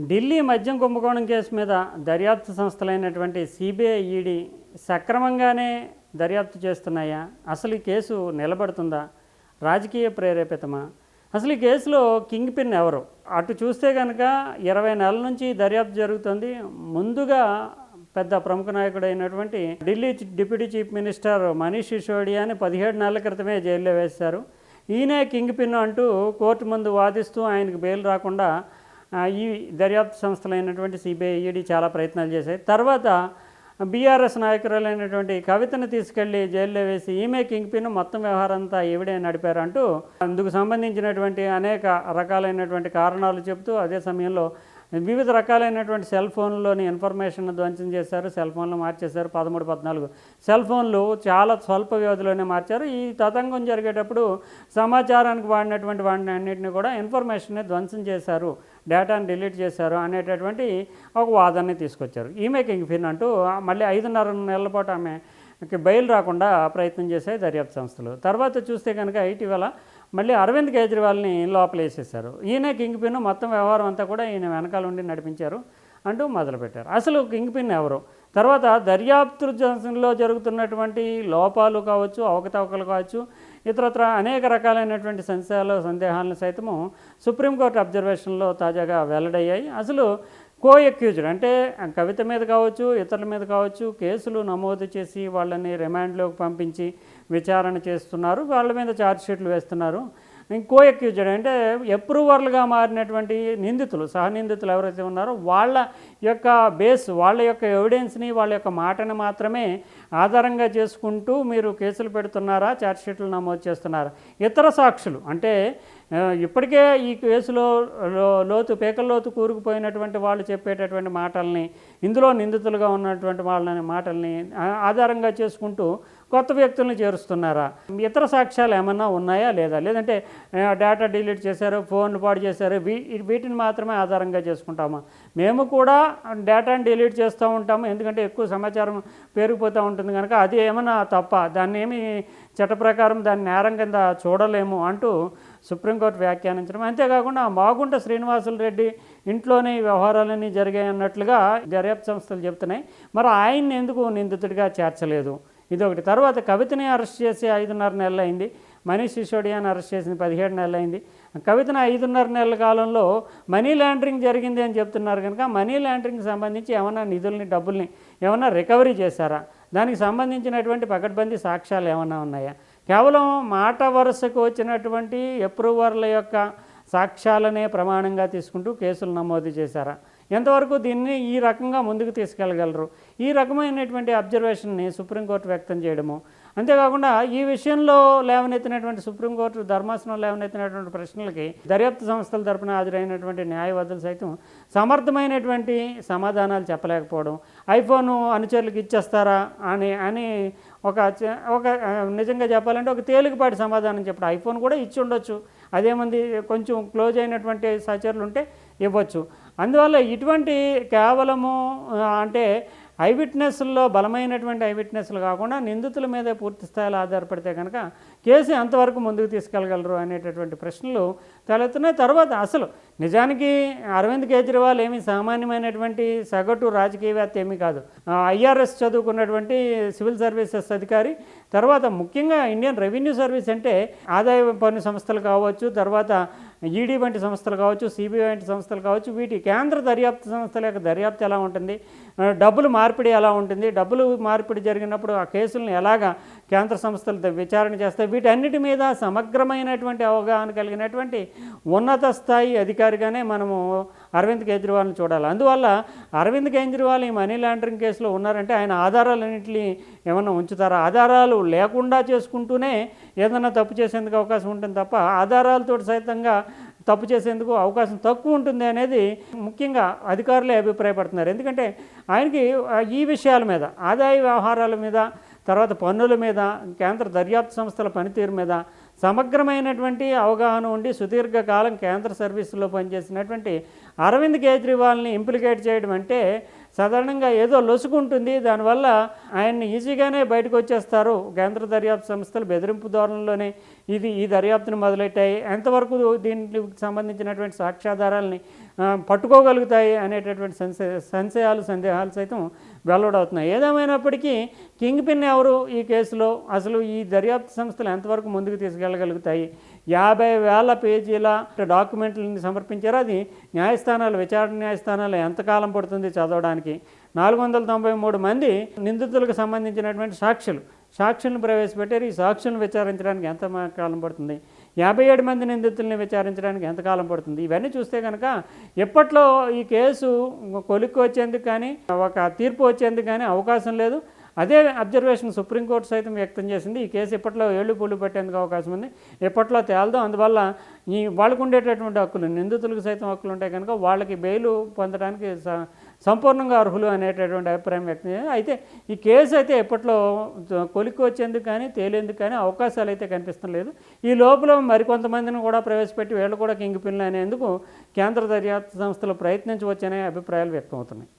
ఢిల్లీ మద్యం కుంభకోణం కేసు మీద దర్యాప్తు సంస్థలైనటువంటి సిబిఐ ఈడీ సక్రమంగానే దర్యాప్తు చేస్తున్నాయా? అసలు ఈ కేసు నిలబడుతుందా? రాజకీయ ప్రేరేపితమా? అసలు ఈ కేసులో కింగ్ పిన్ ఎవరు? అటు చూస్తే కనుక ఇరవై నెలల నుంచి దర్యాప్తు జరుగుతుంది. ముందుగా పెద్ద ప్రముఖ నాయకుడు అయినటువంటి Delhi deputy chief minister Manish సిసోడియాని పదిహేడు నెలల క్రితమే జైల్లో వేశారు. ఈయనే కింగ్ పిన్ అంటూ కోర్టు ముందు వాదిస్తూ ఆయనకు బెయిల్ రాకుండా ఈ దర్యాప్తు సంస్థలైనటువంటి సిబిఐ ఈడీ చాలా ప్రయత్నాలు చేశాయి. తర్వాత బీఆర్ఎస్ నాయకురాలైనటువంటి కవితను తీసుకెళ్ళి జైల్లో వేసి ఈమె కింగ్ పిన్ మొత్తం వ్యవహారం అంతా ఈవిడే నడిపారంటూ అందుకు సంబంధించినటువంటి అనేక రకాలైనటువంటి కారణాలు చెబుతూ అదే సమయంలో వివిధ రకాలైనటువంటి సెల్ ఫోన్లోని ఇన్ఫర్మేషన్ ధ్వంసం చేశారు. సెల్ ఫోన్లు మార్చేశారు. పదమూడు పద్నాలుగు. సెల్ ఫోన్లు చాలా స్వల్ప వ్యవధిలోనే మార్చారు. ఈ తతంగం జరిగేటప్పుడు సమాచారానికి వాడినటువంటి వాడిని అన్నింటినీ కూడా ఇన్ఫర్మేషన్ని ధ్వంసం చేశారు. డేటాను డిలీట్ చేశారు అనేటటువంటి ఒక వాదనని తీసుకొచ్చారు. ఈమె మేకింగ్ ఫిన్ అంటూ మళ్ళీ ఐదున్నర నెలల పాటు ఆమె బయలు రాకుండా ప్రయత్నం చేశాయి దర్యాప్తు సంస్థలు. తర్వాత చూస్తే కనుక ఇటీవల మళ్ళీ అరవింద్ కేజ్రీవాల్ని లోపల వేసేశారు ఈయన కింగ్ పిన్ మొత్తం వ్యవహారం అంతా కూడా ఈయన వెనకాల ఉండి నడిపించారు అంటూ మొదలుపెట్టారు. అసలు కింగ్ పిన్ ఎవరు? తర్వాత దర్యాప్తు జంక్షన్లో జరుగుతున్నటువంటి లోపాలు కావచ్చు అవకతవకలు కావచ్చు ఇతరత్ర అనేక రకాలైనటువంటి సంశయాలు సందేహాలను సైతము సుప్రీంకోర్టు అబ్జర్వేషన్లో తాజాగా వెల్లడయ్యాయి. అసలు కో ఎక్యూజ్డ్ అంటే కవిత మీద కావచ్చు ఇతరుల మీద కావచ్చు కేసులు నమోదు చేసి వాళ్ళని రిమాండ్లోకి పంపించి విచారణ చేస్తున్నారు వాళ్ళ మీద ఛార్జ్షీట్లు వేస్తున్నారు. ఇంకో ఎక్యూజ్డ్ అంటే అప్రూవర్లుగా మారినటువంటి నిందితులు సహనిందితులు ఎవరైతే ఉన్నారో వాళ్ళ యొక్క బేస్ వాళ్ళ యొక్క ఎవిడెన్స్ని వాళ్ళ యొక్క మాటని మాత్రమే ఆధారంగా చేసుకుంటూ మీరు కేసులు పెడుతున్నారా ఛార్జ్షీట్లు నమోదు చేస్తున్నారా? ఇతర సాక్షులు అంటే ఇప్పటికే ఈ కేసులో లోతు పేకల్లోతు కూరుకుపోయినటువంటి వాళ్ళు చెప్పేటటువంటి మాటల్ని ఇందులో నిందితులుగా ఉన్నటువంటి వాళ్ళని మాటల్ని ఆధారంగా చేసుకుంటూ కొత్త వ్యక్తులను చేరుస్తున్నారా? ఇతర సాక్ష్యాలు ఏమన్నా ఉన్నాయా లేదా? లేదంటే డేటా డిలీట్ చేశారు ఫోన్ పాడు చేశారు వీటిని మాత్రమే ఆధారంగా చేసుకుంటామా? మేము కూడా డేటాను డిలీట్ చేస్తూ ఉంటాము ఎందుకంటే ఎక్కువ సమాచారం పేరుకుపోతూ ఉంటుంది కనుక అది ఏమన్నా తప్ప దాన్ని ఏమి చట్ట ప్రకారం దాన్ని నేరం కింద చూడలేము అంటూ సుప్రీంకోర్టు వ్యాఖ్యానించడం. అంతేకాకుండా మాగుంట శ్రీనివాసులు రెడ్డి ఇంట్లోనే వ్యవహారాలన్నీ జరిగాయి అన్నట్లుగా దర్యాప్తు సంస్థలు చెప్తున్నాయి మరి ఆయన్ని ఎందుకు నిందితుడిగా చేర్చలేదు? ఇదొకటి. తర్వాత కవితని అరెస్ట్ చేసి ఐదున్నర నెలలు అయింది మనీష్ సిసోడియాని అరెస్ట్ చేసింది పదిహేడు నెలలు అయింది కవితను ఐదున్నర నెలల కాలంలో మనీ లాండరింగ్ జరిగింది అని చెప్తున్నారు కనుక మనీ లాండరింగ్ సంబంధించి ఏమైనా నిధుల్ని డబ్బుల్ని ఏమైనా రికవరీ చేశారా? దానికి సంబంధించినటువంటి పకడ్బందీ సాక్ష్యాలు ఏమైనా ఉన్నాయా? కేవలం మాట వరుసకు వచ్చినటువంటి అప్రూవర్ల యొక్క సాక్ష్యాలనే ప్రమాణంగా తీసుకుంటూ కేసులు నమోదు చేశారా? ఎంతవరకు దీన్ని ఈ రకంగా ముందుకు తీసుకెళ్ళగలరు? ఈ రకమైనటువంటి అబ్జర్వేషన్ని సుప్రీంకోర్టు వ్యక్తం చేయడము. అంతేకాకుండా ఈ విషయంలో లేవనెత్తినటువంటి సుప్రీంకోర్టు ధర్మాసనం లేవనెత్తినటువంటి ప్రశ్నలకి దర్యాప్తు సంస్థల తరపున హాజరైనటువంటి న్యాయవాదులు సైతం సమర్థమైనటువంటి సమాధానాలు చెప్పలేకపోవడం. ఐఫోన్ అనుచరులకు ఇచ్చేస్తారా అని అని ఒక ఒక నిజంగా చెప్పాలంటే ఒక తేలికపాటి సమాధానం చెప్పడం. ఐఫోన్ కూడా ఇచ్చి ఉండొచ్చు. అదేమంది కొంచెం క్లోజ్ అయినటువంటి సచర్లు ఉంటే ఇవ్వచ్చు. అందువల్ల ఇటువంటి కేవలము అంటే ఐ విట్నెస్ల్లో బలమైనటువంటి ఐ విట్నెస్లు కాకుండా నిందితుల మీదే పూర్తి స్థాయిలో ఆధారపడితే కనుక కేసు ఎంతవరకు ముందుకు తీసుకెళ్ళగలరు అనేటటువంటి ప్రశ్నలు తలెత్తున్నాయి తర్వాత అసలు నిజానికి అరవింద్ కేజ్రీవాల్ ఏమి సామాన్యమైనటువంటి సగటు రాజకీయవేత్త ఏమీ కాదు. ఐఆర్ఎస్ చదువుకున్నటువంటి సివిల్ సర్వీసెస్ అధికారి తర్వాత ముఖ్యంగా ఇండియన్ రెవెన్యూ సర్వీస్ అంటే ఆదాయ పన్ను సంస్థలు కావచ్చు తర్వాత ఈడీ వంటి సంస్థలు కావచ్చు సిబిఐ వంటి సంస్థలు కావచ్చు వీటి కేంద్ర దర్యాప్తు సంస్థల యొక్క దర్యాప్తు ఎలా ఉంటుంది డబ్బులు మార్పిడి ఎలా ఉంటుంది డబ్బులు మార్పిడి జరిగినప్పుడు ఆ కేసులను ఎలాగా కేంద్ర సంస్థలు విచారణ చేస్తాయి వీటన్నిటి మీద సమగ్రమైనటువంటి అవగాహన కలిగినటువంటి ఉన్నత స్థాయి అధికారిగానే మనము అరవింద్ కేజ్రీవాల్ని చూడాలి. అందువల్ల అరవింద్ కేజ్రీవాల్ ఈ మనీ లాండరింగ్ కేసులో ఉన్నారంటే ఆయన ఆధారాలన్నింటినీ ఏమైనా ఉంచుతారా? ఆధారాలు లేకుండా చేసుకుంటూనే ఏదైనా తప్పు చేసేందుకు అవకాశం ఉంటుంది తప్ప ఆధారాలతో సైతంగా తప్పు చేసేందుకు అవకాశం తక్కువ ఉంటుంది అనేది ముఖ్యంగా అధికారులే అభిప్రాయపడుతున్నారు. ఎందుకంటే ఆయనకి ఈ విషయాల మీద ఆదాయ వ్యవహారాల మీద తర్వాత పన్నుల మీద కేంద్ర దర్యాప్తు సంస్థల పనితీరు మీద సమగ్రమైనటువంటి అవగాహన ఉండి సుదీర్ఘకాలం కేంద్ర సర్వీసులో పనిచేసినటువంటి అరవింద్ కేజ్రీవాల్ని ఇంప్లికేట్ చేయడం అంటే సాధారణంగా ఏదో లొసుకుంటుంది దానివల్ల ఆయన్ని ఈజీగానే బయటకు వచ్చేస్తారు. కేంద్ర దర్యాప్తు సంస్థలు బెదిరింపు ధోరణిలోనే ఇది ఈ దర్యాప్తును మొదలెట్టాయి. ఎంతవరకు దీనికి సంబంధించినటువంటి సాక్ష్యాధారాలని పట్టుకోగలుగుతాయి అనేటటువంటి సంశయ సంశయాలు సందేహాలు సైతం వెల్లడవుతున్నాయి. ఏదేమైనప్పటికీ కింగ్ పిన్ ఎవరు ఈ కేసులో? అసలు ఈ దర్యాప్తు సంస్థలు ఎంతవరకు ముందుకు తీసుకెళ్ళగలుగుతాయి? యాభై వేల పేజీల డాక్యుమెంట్లని సమర్పించారు. అది న్యాయస్థానాలు విచారణ న్యాయస్థానాలు ఎంతకాలం పడుతుంది చదవడానికి? నాలుగు వందల తొంభై మూడు మంది నిందితులకు సంబంధించినటువంటి సాక్షులు. సాక్షులను ప్రవేశపెట్టారు. ఈ సాక్షులను విచారించడానికి ఎంత కాలం పడుతుంది? యాభై ఏడు మంది నిందితుల్ని విచారించడానికి ఎంతకాలం పడుతుంది? ఇవన్నీ చూస్తే కనుక ఎప్పట్లో ఈ కేసు కొలిక్కి వచ్చేందుకు కానీ ఒక తీర్పు వచ్చేందుకు కానీ అవకాశం లేదు. అదే అబ్జర్వేషన్ సుప్రీంకోర్టు సైతం వ్యక్తం చేసింది ఈ కేసు ఇప్పట్లో ఏళ్ళు పూలు పెట్టేందుకు అవకాశం ఉంది. ఎప్పట్లో తేలదు అందువల్ల ఈ వాళ్ళకు ఉండేటటువంటి హక్కులు నిందితులకు సైతం హక్కులు ఉంటాయి కనుక వాళ్ళకి బెయిలు పొందడానికి సంపూర్ణంగా అర్హులు అనేటటువంటి అభిప్రాయం వ్యక్తం చేయాలి అయితే ఈ కేసు అయితే ఎప్పట్లో కొలిక్కి వచ్చేందుకు కానీ తేలేందుకు కానీ అవకాశాలు అయితే కనిపిస్తలేదు. లేదు ఈ లోపల మరికొంతమందిని కూడా ప్రవేశపెట్టి వీళ్ళు కూడా కింగ్ పిన్లు అనేందుకు కేంద్ర దర్యాప్తు సంస్థలు ప్రయత్నించవచ్చనే అభిప్రాయాలు వ్యక్తం అవుతున్నాయి